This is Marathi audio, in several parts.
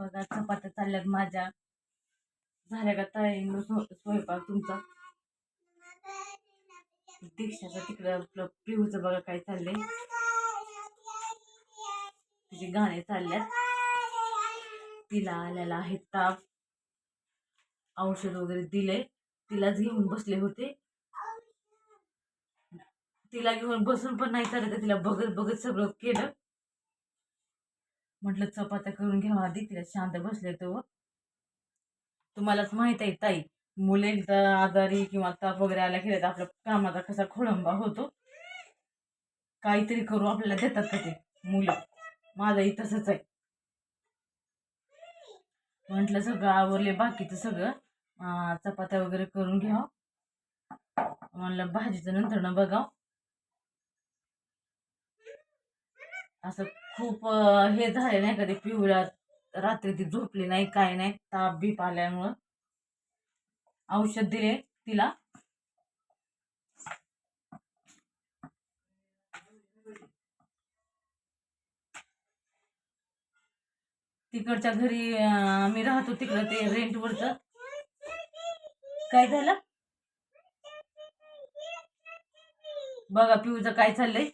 बघा चपात्या चालल्यात माझ्या. झाल्या का ताईनं स्वयंपाक तुमचा? दीक्षाचं तिकडं आपलं पिहूचं बघा काय चाललंय. तिचे गाणे चालल्यात. तिला आलेला आहे ताप. औषध वगैरे दिले तिलाच घेऊन बसले होते. तिला घेऊन बसून पण नाही चालत तिला बघत बघत सगळं केलं. म्हटलं चपात्या करून घ्यावा आधी तिला शांत बसले तो. तुम्हालाच माहीत आहे ताई. मुले एकदा आजारी किंवा ताप वगैरे आला की आपल्या कामाचा कसा खोळंबा होतो. काहीतरी करू आपल्याला देतात का ते मुलं? माझाही तसंच आहे. म्हटलं सगळं आवरले बाकीचं सगळं चपात्या वगैरे करून घ्यावं म्हणलं भाजीचं नंतर न बघाव. असं खूप हे झाले नाही कधी पिवळ्या रात्री ती झोपली नाही काय नाही ताप बीप आल्यामुळं. औषध दिले तिला. तिकडच्या घरी मी राहतो तिकडं ते रेंटवरचं. काय झालं? बघा पिऊचं काय चाललंय.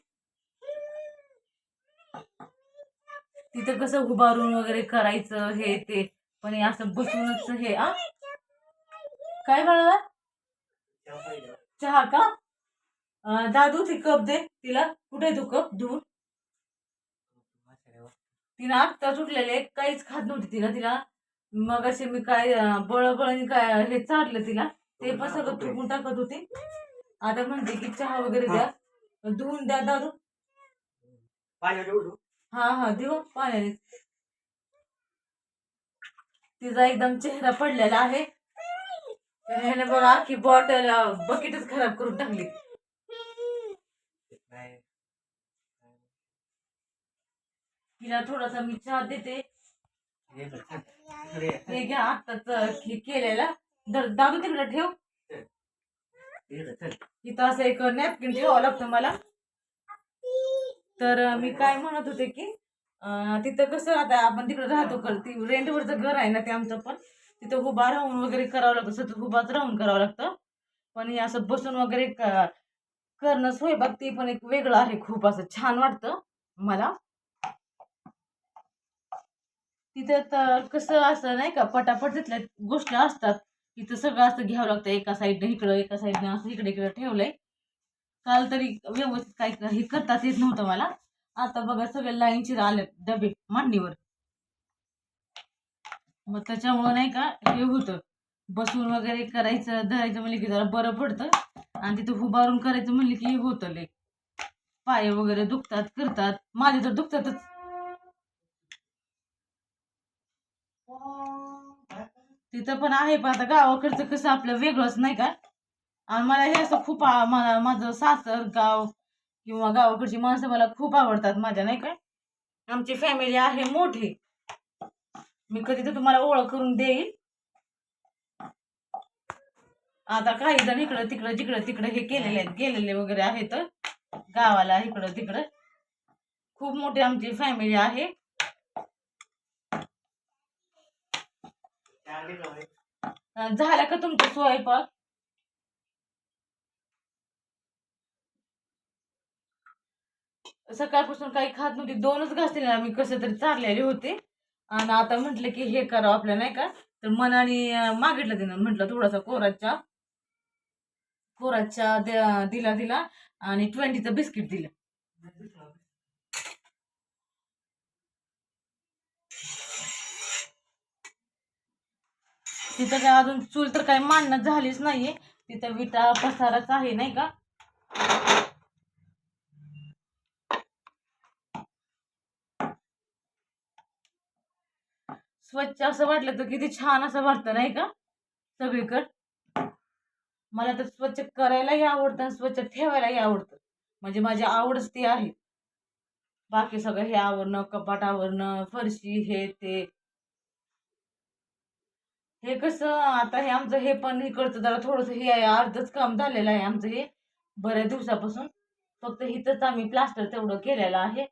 तिथं कसं उभारून वगैरे करायचं हे ते पण हे असं बसूनच हे आ? काय बाळा? चहा का? दादू ती कप दे तिला. कुठे तू कप दूर तिनं आत्ता सुटलेले काहीच खात नव्हती तिला तिला मग असे मी काय बळबळणी काय हे चारलं तिला ते पण सगळं चुकून टाकत होते. आता म्हणते की चहा वगैरे द्या. धुवून द्या दादू. हा हा देऊ पाण्याने तिचा एकदम चेहरा पडलेला आहे. त्याने ह्याने बघा अख्खी बॉटल बकेटच खराब करून टाकली. तिला थोडासा मी चहा देते. हे घ्या आत्ताच हे केलेला. दर- दादू तिकडे ठेव. इथं असं एक नॅपकिन ठेवावं लागतं मला. तर मी काय म्हणत होते की तिथं कसं आता आपण तिकडे राहतो कर ती रेंटवरचं घर आहे ना ते आमचं पण तिथं उभा राहून वगैरे करावं लागतं सतत उभाच राहून करावं लागतं. पण हे असं बसून वगैरे क- करणं स्वयंपाक ते पण एक वेगळं आहे खूप असं छान वाटतं मला. तिथं तर कसं असं नाही का पटापट तिथल्या गोष्टी असतात. तिथं सगळं असं घ्यावं लागतं एका साईडनं इकडं एका साईडनं असं इकडे इकडे ठेवलंय. काल तरी व्यवस्थित काही हे करताच येत नव्हतं मला. आता बघा सगळे लाईनचे आले डबे मांडणीवर मग त्याच्यामुळं नाही का हे होतं. बसून वगैरे करायचं धरायचं म्हणलं की जरा बरं पडतं. आणि तिथं उभारून करायचं म्हणलं की हे होतं लय. पाय वगैरे दुखतात करतात. माझे तर दुखतातच. तिथं पण आहे पण आता गावाकडचं कसं आपलं वेगळंच नाही का? आणि मला हे असं खूप मला माझं सासर गाव किंवा गावाकडची माणसं मला खूप आवडतात माझ्या नाही काय आमची फॅमिली आहे मोठी. मी कधी तर तुम्हाला ओळख करून देईल. आता काही जण इकडं तिकडं जिकडं तिकडं हे केलेले आहेत. गेलेले वगैरे आहेत. गावाला इकडं तिकडं. खूप मोठी आमची फॅमिली आहे. झाला का तुमचा स्वयंपाक? सकाळपासून काही खात नव्हती. दोनच घास दिले आम्ही कसे तरी चाललेले होते. आणि आता म्हटलं की हे करावं आपल्या नाही का? तर मनाने मागितलं तिनं. म्हटलं थोडासा कोराच्या कोराच्या दिला दिला. आणि ट्वेंटीचं बिस्किट दिलं. तिथं काय अजून चूल तर काही मांडणं झालीच नाहीये. तिथं विटा पसाराच आहे नाही का? स्वच्छ असं वाटलं तर किती छान असं वाटतं नाही का? सगळीकडं. मला तर स्वच्छ करायलाही आवडतं आणि स्वच्छ ठेवायलाही आवडतं. म्हणजे माझी आवडच ती आहे. बाकी सगळं हे आवरणं कपाट आवरणं फरशी हे ते. हे कसं आता हे आमचं हे पण इकडचं जरा थोडंसं हे आहे अर्धच काम झालेलं आहे आमचं हे. बऱ्याच दिवसापासून. फक्त इथंच आम्ही प्लास्टर तेवढं केलेलं आहे.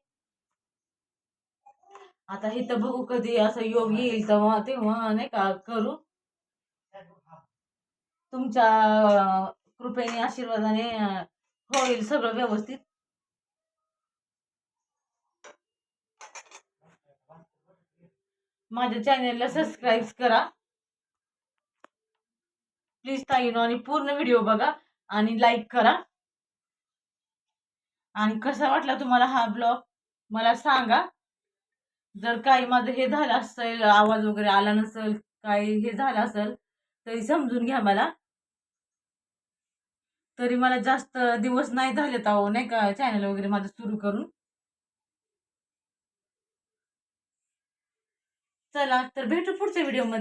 आता हे तर बघू कधी असं योग येईल तेव्हा तेव्हा नाही का करू. तुमच्या कृपेने आशीर्वादाने होईल सगळं व्यवस्थित. माझ्या चॅनेलला सबस्क्राईब करा. प्लीज ताईनो आणि पूर्ण व्हिडिओ बघा आणि लाईक करा. आणि कसा वाटला तुम्हाला हा ब्लॉग? मला सांगा. जर काही माझं हे झालं असेल आवाज वगैरे आला नसेल काही हे झालं असेल तरी समजून घ्या मला. तरी मला जास्त दिवस नाही झालेत अहो नाही का चॅनल वगैरे माझं सुरू करून. चला तर भेटू पुढच्या व्हिडिओमध्ये